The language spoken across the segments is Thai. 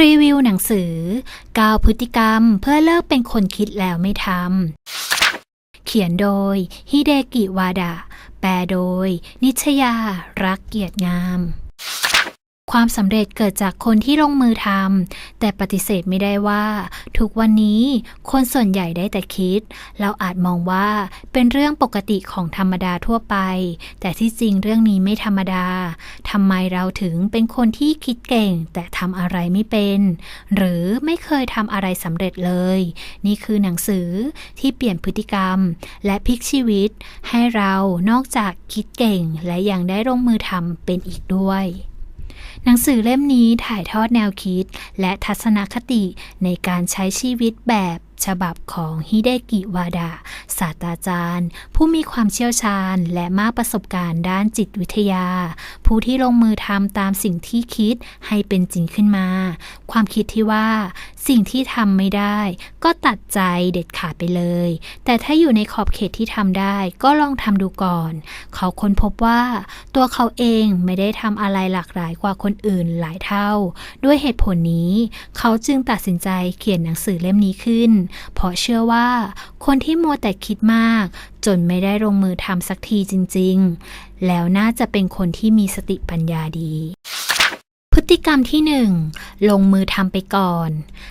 รีวิวหนังสือ 9 พฤติกรรมเพื่อเลิกเป็นคนคิดแล้วไม่ทำ เขียนโดยฮิเดกิวาดะ แปลโดย นิชยา รักเกียรติงาม ความสำเร็จเกิดจากคนที่ลงมือทำแต่ปฏิเสธไม่ได้ว่า ทุกวันนี้คนส่วนใหญ่ได้แต่คิด เราอาจมองว่าเป็นเรื่องปกติของธรรมดาทั่วไป แต่ที่จริงเรื่องนี้ไม่ธรรมดาทำไมเราถึงเป็นคนที่คิดเก่ง แต่ทำอะไรไม่เป็น หรือไม่เคยทำอะไรสำเร็จเลย นี่คือหนังสือที่เปลี่ยนพฤติกรรม และพลิกชีวิต ให้เรานอกจากคิดเก่งและยังได้ลงมือทำเป็นอีกด้วย หนังสือเล่มนี้ถ่ายทอดแนวคิดและทัศนคติในการใช้ชีวิตแบบ ฉบับของฮิเดกิวาดะศาสตราจารย์ ผู้มีความเชี่ยวชาญและมากประสบการณ์ด้านจิตวิทยา ผู้ที่ลงมือทำตามสิ่งที่คิดให้เป็นจริงขึ้นมา ความคิดที่ว่า สิ่งที่ทำไม่ได้ ก็ตัดใจเด็ดขาดไปเลย แต่ถ้าอยู่ในขอบเขตที่ทำได้ก็ลองทำดูก่อน เขาค้นพบว่า ตัวเขาเองไม่ได้ทำอะไรหลากหลายกว่าคนอื่นหลายเท่า ด้วยเหตุผลนี้ เขาจึงตัดสินใจเขียนหนังสือเล่มนี้ขึ้นเพราะเชื่อว่าคนที่มัวแต่คิดมาก จนไม่ได้ลงมือทำสักทีจริง ๆ แล้วน่าจะเป็นคนที่มีสติปัญญาดี พฤติกรรมที่หนึ่งลงมือทำไปก่อน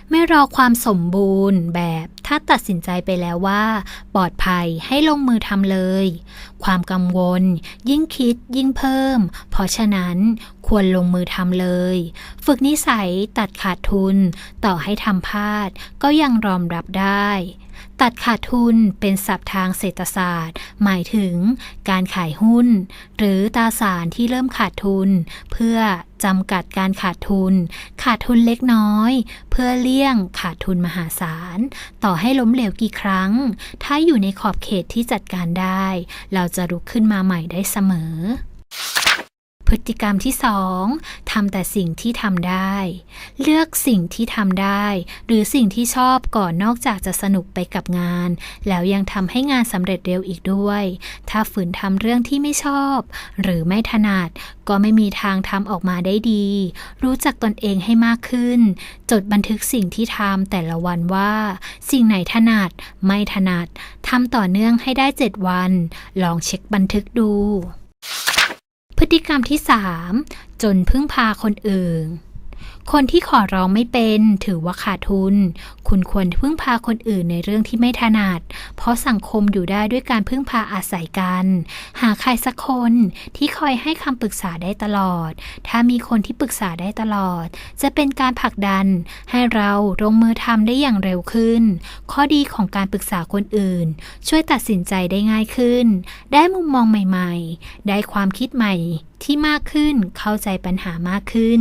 ไม่รอความสมบูรณ์แบบถ้าตัดสินใจไปแล้วว่า ปลอดภัยให้ลงมือทำเลย ความกังวล ยิ่งคิดยิ่งเพิ่ม เพราะฉะนั้นควรลงมือทำเลย ฝึกนิสัยตัดขาดทุน ต่อให้ทำพลาด ก็ยังรอมรับได้ ตัดขาดทุนเป็นศัพท์ทางเศรษฐศาสตร์ หมายถึงการขายหุ้น หรือตราสารที่เริ่มขาดทุน เพื่อจำกัดการขาดทุน ขาดทุนเล็กน้อย เพื่อเลี่ยงขาดทุนมหาศาล ต่อให้ล้มเหลวกี่ครั้ง ถ้าอยู่ในขอบเขตที่จัดการได้ เราจะลุกขึ้นมาใหม่ได้เสมอ พฤติกรรมที่สองทำแต่สิ่งที่ทำได้ เลือกสิ่งที่ทำได้ หรือสิ่งที่ชอบก่อนนอกจากจะสนุกไปกับงาน แล้วยังทำให้งานสำเร็จเร็วอีกด้วย ถ้าฝืนทำเรื่องที่ไม่ชอบ หรือไม่ถนัด ก็ไม่มีทางทำออกมาได้ดี รู้จักตนเองให้มากขึ้น จดบันทึกสิ่งที่ทำแต่ละวันว่า สิ่งไหนถนัด ไม่ถนัดทำต่อเนื่องให้ได้ 7 วัน ลองเช็คบันทึกดู พฤติกรรมที่ 3 จนพึ่งพาคนอื่นคนที่ขอร้องไม่เป็นถือว่าขาดทุน คุณควรพึ่งพาคนอื่นในเรื่องที่ไม่ถนัด เพราะสังคมอยู่ได้ด้วยการพึ่งพาอาศัยกัน หาใครสักคนที่คอยให้คำปรึกษาได้ตลอด ถ้ามีคนที่ปรึกษาได้ตลอด จะเป็นการผลักดัน ให้เราลงมือทำได้อย่างเร็วขึ้น ข้อดีของการปรึกษาคนอื่น ช่วยตัดสินใจได้ง่ายขึ้น ได้มุมมองใหม่ๆ ได้ความคิดใหม่ที่มากขึ้น เข้าใจปัญหามากขึ้น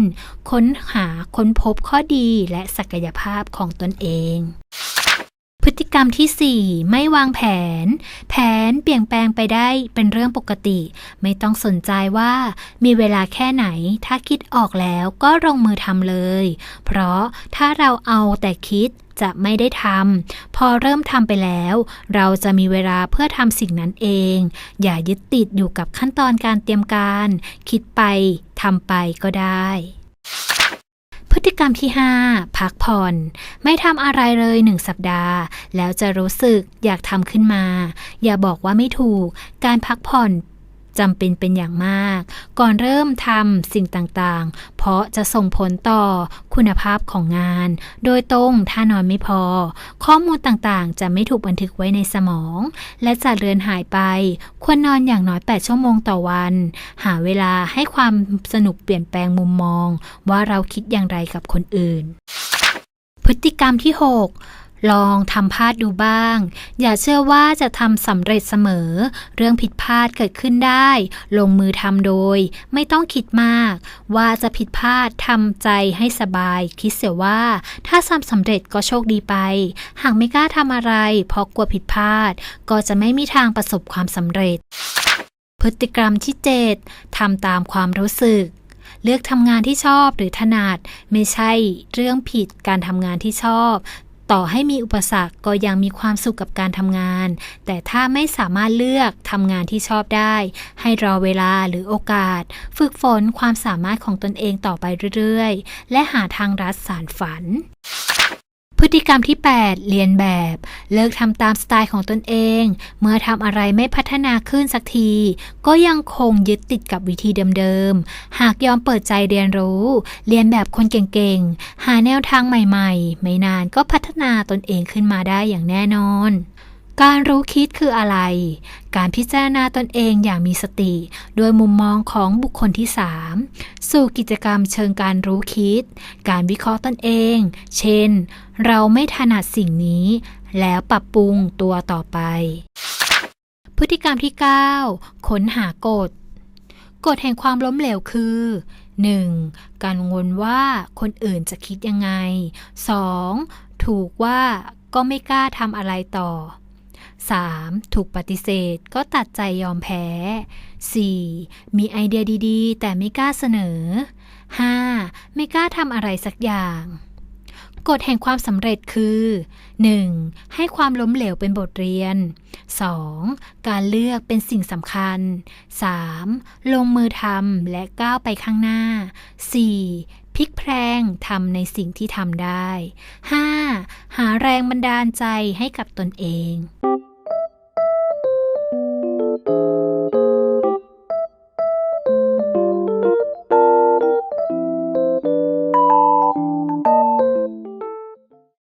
ค้นหาค้นพบข้อดีและศักยภาพของตนเอง พฤติกรรมที่ 4 ไม่วางแผน แผนเปลี่ยนแปลงไปได้เป็นเรื่องปกติ ไม่ต้องสนใจว่ามีเวลาแค่ไหน ถ้าคิดออกแล้วก็ลงมือทำเลย เพราะถ้าเราเอาแต่คิดจะไม่ได้ทำ พอเริ่มทำไปแล้ว เราจะมีเวลาเพื่อทำสิ่งนั้นเอง อย่ายึดติดอยู่กับขั้นตอนการเตรียมการ คิดไปทำไปก็ได้ ติกรรมที่ 5 พักผ่อน ไม่ทำอะไรเลยหนึ่งสัปดาห์ แล้วจะรู้สึกอยากทำขึ้นมา อย่าบอกว่าไม่ถูก การพักผ่อน จำเป็นเป็นอย่างมาก ก่อนเริ่มทำสิ่งต่างๆ เพราะจะส่งผลต่อคุณภาพของงาน โดยตรงถ้านอนไม่พอ ข้อมูลต่างๆ จะไม่ถูกบันทึกไว้ในสมอง และจะเลือนหายไป ควรนอนอย่างน้อย 8 ชั่วโมงต่อวัน หาเวลาให้ความสนุกเปลี่ยนแปลงมุมมอง ว่าเราคิดอย่างไรกับคนอื่น พฤติกรรมที่ 6 ลองทำพลาดดูบ้าง อย่าเชื่อว่าจะทำสำเร็จเสมอ เรื่องผิดพลาดเกิดขึ้นได้ ลงมือทำโดย ไม่ต้องคิดมาก ว่าจะผิดพลาดทำใจให้สบาย คิดเสียว่า ถ้าทำสำเร็จก็โชคดีไป หากไม่กล้าทำอะไร เพราะกลัวผิดพลาด ก็จะไม่มีทางประสบความสำเร็จ พฤติกรรมที่ 7ทำตามความรู้สึกเลือกทำงานที่ชอบหรือถนัด ไม่ใช่เรื่องผิดการทำงานที่ชอบ ต่อให้มีอุปสรรคก็ยังมีความสุขกับการทำงาน แต่ถ้าไม่สามารถเลือกทำงานที่ชอบได้ ให้รอเวลาหรือโอกาส ฝึกฝนความสามารถของตนเองต่อไปเรื่อยๆ และหาทางรัดสารฝัน ติกรรมที่ 8 เรียนแบบ เลิกทำตามสไตล์ของตนเอง เมื่อทำอะไรไม่พัฒนาขึ้นสักที ก็ยังคงยึดติดกับวิธีเดิมๆ หากยอมเปิดใจเรียนรู้ เรียนแบบคนเก่งๆ หาแนวทางใหม่ๆ ไม่นานก็พัฒนาตนเองขึ้นมาได้อย่างแน่นอน การรู้คิดคืออะไร การพิจารณาตนเองอย่างมีสติ โดยมุมมองของบุคคลที่ 3 สู่กิจกรรมเชิงการรู้คิด การวิเคราะห์ตนเอง เช่น เราไม่ถนัดสิ่งนี้ แล้วปรับปรุงตัวต่อไป พฤติกรรมที่ 9 ค้นหากฎ กฎแห่งความล้มเหลวคือ 1. การงวลว่าคนอื่นจะคิดยังไง 2. ถูกว่าก็ไม่กล้าทำอะไรต่อ 3. ถูกปฏิเสธก็ตัดใจยอมแพ้ 4. มีไอเดียดีๆ แต่ไม่กล้าเสนอ 5. ไม่กล้าทำอะไรสักอย่างกฎแห่งความสำเร็จคือ 1. ให้ความล้มเหลวเป็นบทเรียน 2. การเลือกเป็นสิ่งสำคัญ 3. ลงมือทำและก้าวไปข้างหน้า 4. พลิกแพลงทำในสิ่งที่ทำได้ 5. หาแรงบันดาลใจให้กับตนเอง